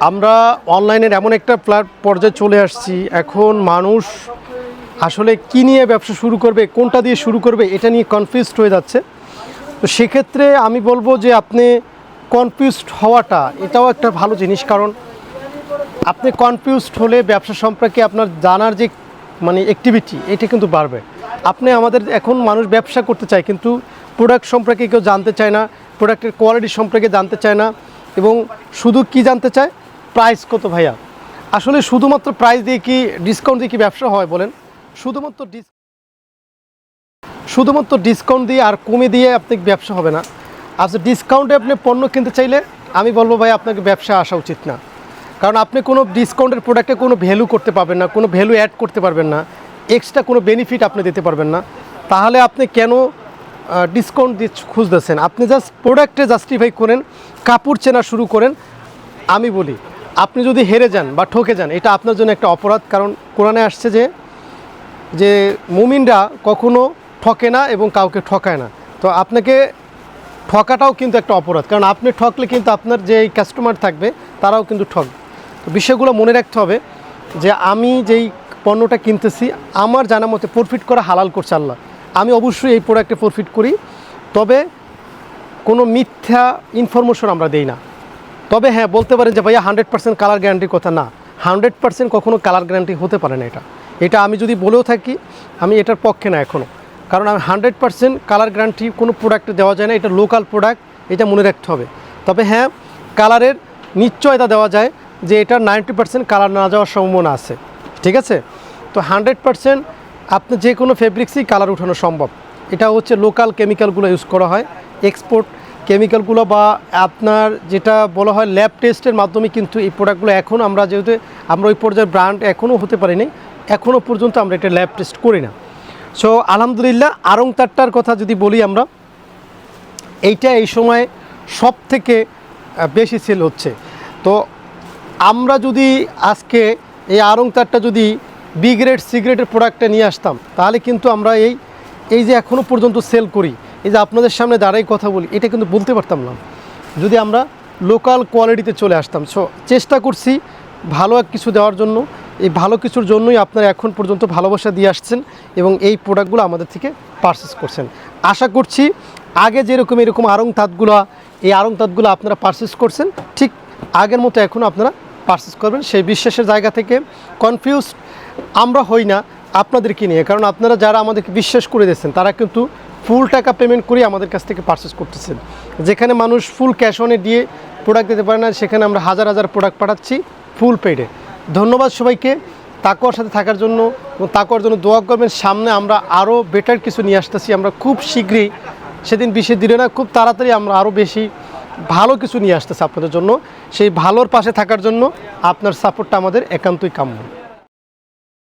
আমরা অনলাইনের এমন একটা প্ল্যাট পর্যায়ে চলে আসছি। এখন মানুষ আসলে কী নিয়ে ব্যবসা শুরু করবে, কোনটা দিয়ে শুরু করবে, এটা নিয়ে কনফিউজড হয়ে যাচ্ছে। তো সেক্ষেত্রে আমি বলব যে আপনি কনফিউজড হওয়াটা এটাও একটা ভালো জিনিস, কারণ আপনি কনফিউজড হলে ব্যবসা সম্পর্কে আপনার জানার যে মানে অ্যাক্টিভিটি এটা কিন্তু বাড়বে। আপনি আমাদের এখন মানুষ ব্যবসা করতে চায়, কিন্তু প্রোডাক্ট সম্পর্কে কেউ জানতে চায় না প্রোডাক্টের কোয়ালিটি সম্পর্কে জানতে চায় না, এবং শুধু কি জানতে চায়? প্রাইস কত ভাইয়া? আসলে শুধুমাত্র প্রাইস দিয়ে কি ডিসকাউন্ট দিয়ে কি ব্যবসা হয় বলেন? শুধুমাত্র ডিস শুধুমাত্র ডিসকাউন্ট দিয়ে আর কমে দিয়ে আপনি ব্যবসা হবে না। আচ্ছা ডিসকাউন্টে আপনি পণ্য কিনতে চাইলে আমি বলব ভাই, আপনাকে ব্যবসা আসা উচিত না। কারণ আপনি কোনো ডিসকাউন্টের প্রোডাক্টে কোনো ভ্যালু করতে পারবেন না, কোনো ভ্যালু অ্যাড করতে পারবেন না এক্সট্রা কোনো বেনিফিট আপনি দিতে পারবেন না। তাহলে আপনি কেন ডিসকাউন্ট দিয়ে খুঁজতেছেন? আপনি জাস্ট প্রোডাক্টে জাস্টিফাই করেন, কাপড় চেনা শুরু করেন, আমি বলি। আপনি যদি হেরে যান বা ঠকে যান, এটা আপনার জন্য একটা অপরাধ। কারণ কোরআনে আসছে যে যে মুমিনরা কখনো ঠকে না এবং কাউকে ঠকায় না। তো আপনাকে ঠকাটাও কিন্তু একটা অপরাধ। কারণ আপনি ঠকলে কিন্তু আপনার যে কাস্টমার থাকবে, তারাও কিন্তু ঠক। তো বিষয়গুলো মনে রাখতে হবে যে, আমি যেই পণ্যটা কিনতেছি, আমার জানা মতে প্রফিট করা হালাল করছে আল্লাহ। আমি অবশ্যই এই প্রোডাক্টে প্রফিট করি। তবে কোনো মিথ্যা ইনফরমেশন আমরা দেই না। তবে হ্যাঁ বলতে পারেন যে ভাইয়া হান্ড্রেড পার্সেন্ট কালার গ্যারান্টির কথা না। হান্ড্রেড পার্সেন্ট কখনও কালার গ্যারান্টি হতে পারে না এটা। এটা আমি যদি বলেও থাকি, আমি এটার পক্ষে না এখনও কারণ আমি হান্ড্রেড পার্সেন্ট কালার গ্যারান্টি কোনো প্রোডাক্টে দেওয়া যায় না, এটা লোকাল প্রোডাক্ট এটা মনে রাখতে হবে। তবে হ্যাঁ কালারের নিশ্চয়তা দেওয়া যায় যে এটা নাইনটি পার্সেন্ট কালার না যাওয়ার সম্ভাবনা আছে। ঠিক আছে? তো হান্ড্রেড পার্সেন্ট আপনি যে কোনো ফেব্রিক্সই কালার উঠানো সম্ভব। এটা হচ্ছে লোকাল কেমিক্যালগুলো ইউজ করা হয় এক্সপোর্ট কেমিক্যালগুলো বা আপনার যেটা বলা হয় ল্যাব টেস্টের মাধ্যমে কিন্তু এই প্রোডাক্টগুলো এখন আমরা যেহেতু আমরা ওই পর্যায়ের ব্র্যান্ড এখনও হতে পারিনি এখনও পর্যন্ত আমরা এটা ল্যাব টেস্ট করি না। সো আলহামদুলিল্লাহ আরং তারটার কথা যদি বলি আমরা, এইটা এই সময় সব থেকে বেশি সেল হচ্ছে। তো আমরা যদি আজকে এই আরং তারটা যদি বি গ্রেড সি গ্রেডের প্রোডাক্টটা নিয়ে আসতাম, তাহলে কিন্তু আমরা এই এই যে এখনও পর্যন্ত সেল করি এই যে আপনাদের সামনে দাঁড়াই কথা বলি, এটা কিন্তু বলতে পারতাম না। যদি আমরা লোকাল কোয়ালিটিতে চলে আসতাম সো চেষ্টা করছি ভালো এক কিছু দেওয়ার জন্য। এই ভালো কিছুর জন্যই আপনারা এখন পর্যন্ত ভালোবাসা দিয়ে আসছেন এবং এই প্রোডাক্টগুলো আমাদের থেকে পারচেস করছেন। আশা করছি আগে যেরকম এরকম আরং তাঁতগুলো, এই আরং তাঁতগুলো আপনারা পারচেস করছেন, ঠিক আগের মতো এখন আপনারা পারচেস করবেন। সেই বিশ্বাসের জায়গা থেকে কনফিউজ আমরা হই না আপনাদেরকে নিয়ে, কারণ আপনারা যারা আমাদেরকে বিশ্বাস করে দিয়েছেন, তারা কিন্তু ফুল টাকা পেমেন্ট করে আমাদের কাছ থেকে পারচেস করতেছেন। যেখানে মানুষ ফুল ক্যাশ অনে দিয়ে প্রোডাক্ট দিতে পারে না, সেখানে আমরা হাজার হাজার প্রোডাক্ট পাঠাচ্ছি ফুল পেডে ধন্যবাদ সবাইকে। তাকুয়ার সাথে থাকার জন্য এবং তাকুয়ার জন্য দোয়া করবেন। সামনে আমরা আরও বেটার কিছু নিয়ে আসতেছি। আমরা খুব শীঘ্রই, সেদিন বেশি দিলে না, খুব তাড়াতাড়ি আমরা আরও বেশি ভালো কিছু নিয়ে আসতেছি আপনাদের জন্য। সেই ভালোর পাশে থাকার জন্য আপনার সাপোর্টটা আমাদের একান্তই কাম্য।